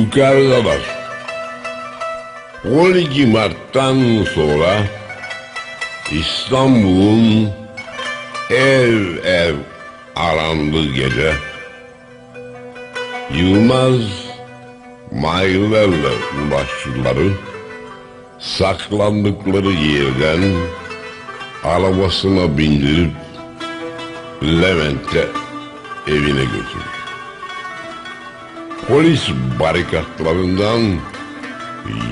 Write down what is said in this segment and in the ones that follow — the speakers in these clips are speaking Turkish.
Yukarıdalar. 12 Mart'tan sonra İstanbul'un ev ev arandı gece. Yılmaz Mayılarla ulaşçıları saklandıkları yerden arabasına bindirip Levent'e evine götürdü. Polis barikatlarından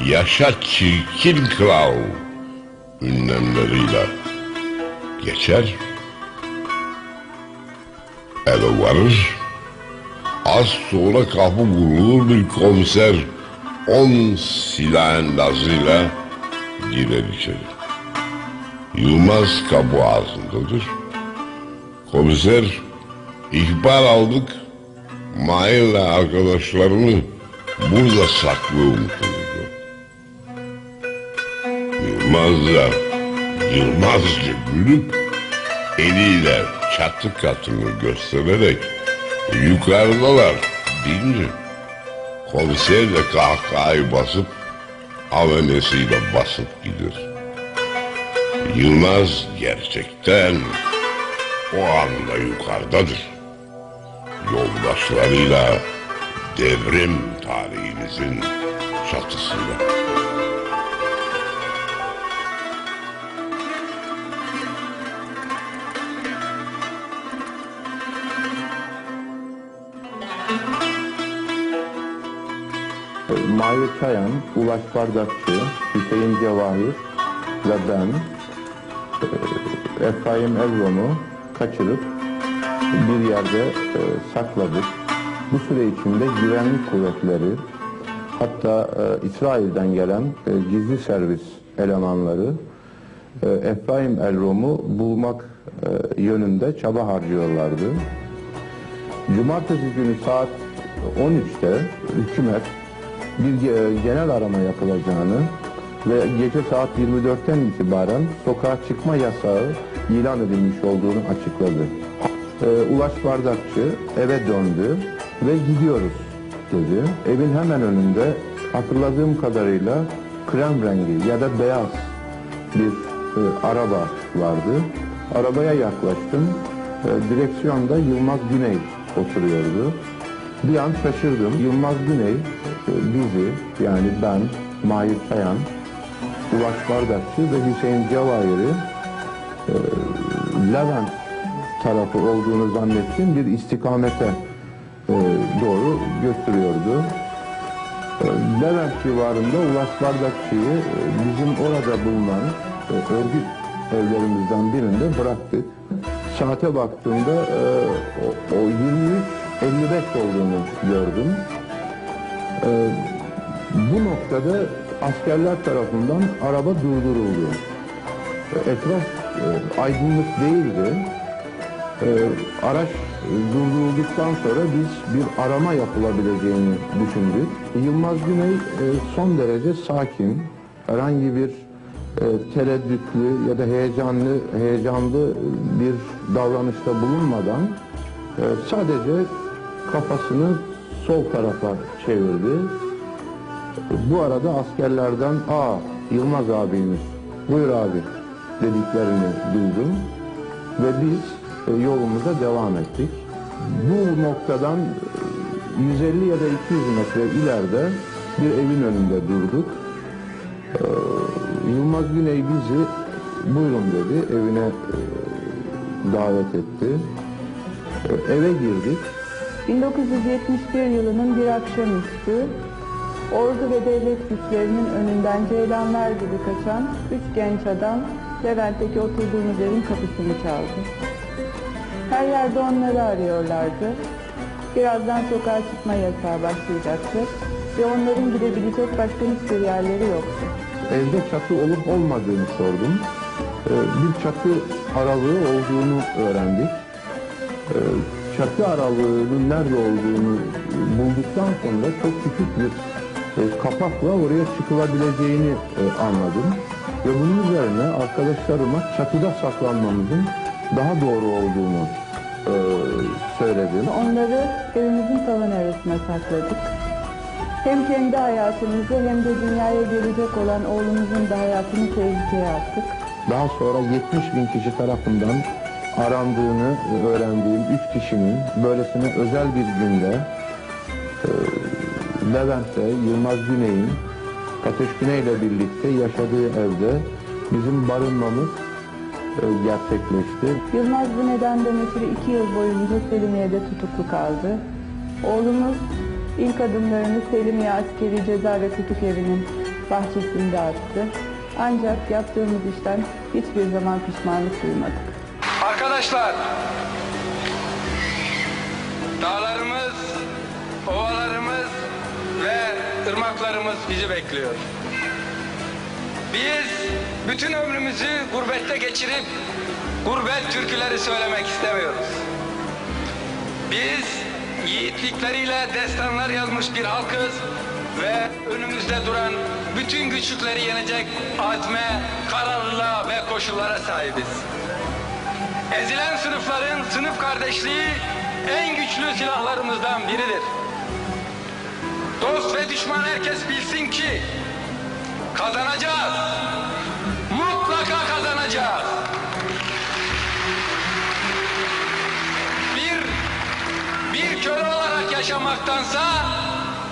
yaşa çirkin kral ünlemleriyle geçer. Eve varır. Az sonra kapı vurulur bir komiser on silahın gazıyla girer içeri. Yılmaz kapı ağzındadır. Komiser ihbar aldık. Mahir'le arkadaşlarını burada saklıyormuş dedi. Yılmaz da Yılmazca gülüp eliyle çatı katını göstererek yukarıdalar deyince komiser de kahkahayı basıp avenesiyle basıp gider. Yılmaz gerçekten o anda yukarıdadır. Yoldaşlarıyla devrim tarihimizin çatısında. Mahir Çayan, Ulaş Bardakçı, Hüseyin Cevahir ve ben e, Efraim Elrom'u kaçırıp bir yerde e, sakladık. Bu süre içinde güvenlik kuvvetleri hatta e, İsrail'den gelen e, gizli servis elemanları e, Efraim Elrom'u bulmak e, yönünde çaba harcıyorlardı. Cumartesi günü saat 13'te hükümet bir ge- genel arama yapılacağını ve gece saat 24'ten itibaren sokağa çıkma yasağı ilan edilmiş olduğunu açıkladı. Ee, Ulaş Bardakçı eve döndü ve gidiyoruz dedi. Evin hemen önünde hatırladığım kadarıyla krem rengi ya da beyaz bir e, araba vardı. Arabaya yaklaştım. E, direksiyonda Yılmaz Güney oturuyordu. Bir an şaşırdım. Yılmaz Güney e, bizi yani ben, Mahir Çayan, Ulaş Bardakçı ve Hüseyin Cevahir'i e, Levent tarafı olduğunu zannettiğim bir istikamete e, doğru götürüyordu. E, Levent civarında Ulaş Bardakçı'yı e, bizim orada bulunan e, örgüt evlerimizden birinde bıraktık. Saate baktığımda o, o 23.55 olduğunu gördüm. Bu noktada askerler tarafından araba durduruldu. Etraf aydınlık değildi. E, araç durdurulduktan sonra biz bir arama yapılabileceğini düşündük. Yılmaz Güney e, son derece sakin, herhangi bir e, tereddütlü ya da heyecanlı heyecanlı bir davranışta bulunmadan e, sadece kafasını sol tarafa çevirdi. Bu arada askerlerden aa Yılmaz abimiz buyur abi dediklerini duydum ve biz yolumuza devam ettik. Bu noktadan e, 150 ya da 200 metre ileride bir evin önünde durduk. E, Yılmaz Güney bizi buyurun dedi evine e, davet etti. E, eve girdik. 1971 yılının bir akşamüstü ordu ve devlet güçlerinin önünden ceylanlar gibi kaçan üç genç adam Levent'teki oturduğumuz evin kapısını çaldı. Her yerde onları arıyorlardı. Birazdan sokağa çıkma yasağı başlayacaktı ve onların gidebilecek başka hiçbir yerleri yoktu. Evde çatı olup olmadığını sordum. Ee, bir çatı aralığı olduğunu öğrendik. Ee, çatı aralığının nerede olduğunu bulduktan sonra çok küçük bir e, kapakla oraya çıkılabileceğini e, anladım. Ve bunun üzerine arkadaşlarıma çatıda saklanmamızın daha doğru olduğunu e, söyledim. Onları evimizin tavan arasına sakladık. Hem kendi hayatımızı hem de dünyaya gelecek olan oğlumuzun da hayatını tehlikeye attık. Daha sonra 70 bin kişi tarafından arandığını öğrendiğim 3 kişinin böylesine özel bir günde e, Levent'te Yılmaz Güney'in Ateş Güney ile birlikte yaşadığı evde bizim barınmamız gerçekleşti. Yılmaz bu nedenden ötürü iki yıl boyunca Selimiye'de tutuklu kaldı. Oğlumuz ilk adımlarını Selimiye Askeri Ceza ve Tutuk Evi'nin bahçesinde attı. Ancak yaptığımız işten hiçbir zaman pişmanlık duymadık. Arkadaşlar, dağlarımız, ovalarımız ve ırmaklarımız bizi bekliyor. Biz bütün ömrümüzü gurbette geçirip gurbet türküleri söylemek istemiyoruz. Biz yiğitlikleriyle destanlar yazmış bir halkız ve önümüzde duran bütün güçlükleri yenecek azme, kararlılığa ve koşullara sahibiz. Ezilen sınıfların sınıf kardeşliği en güçlü silahlarımızdan biridir. Dost ve düşman herkes bilsin ki kazanacağız. Mutlaka kazanacağız. Bir bir köle olarak yaşamaktansa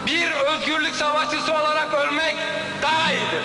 bir özgürlük savaşçısı olarak ölmek daha iyidir.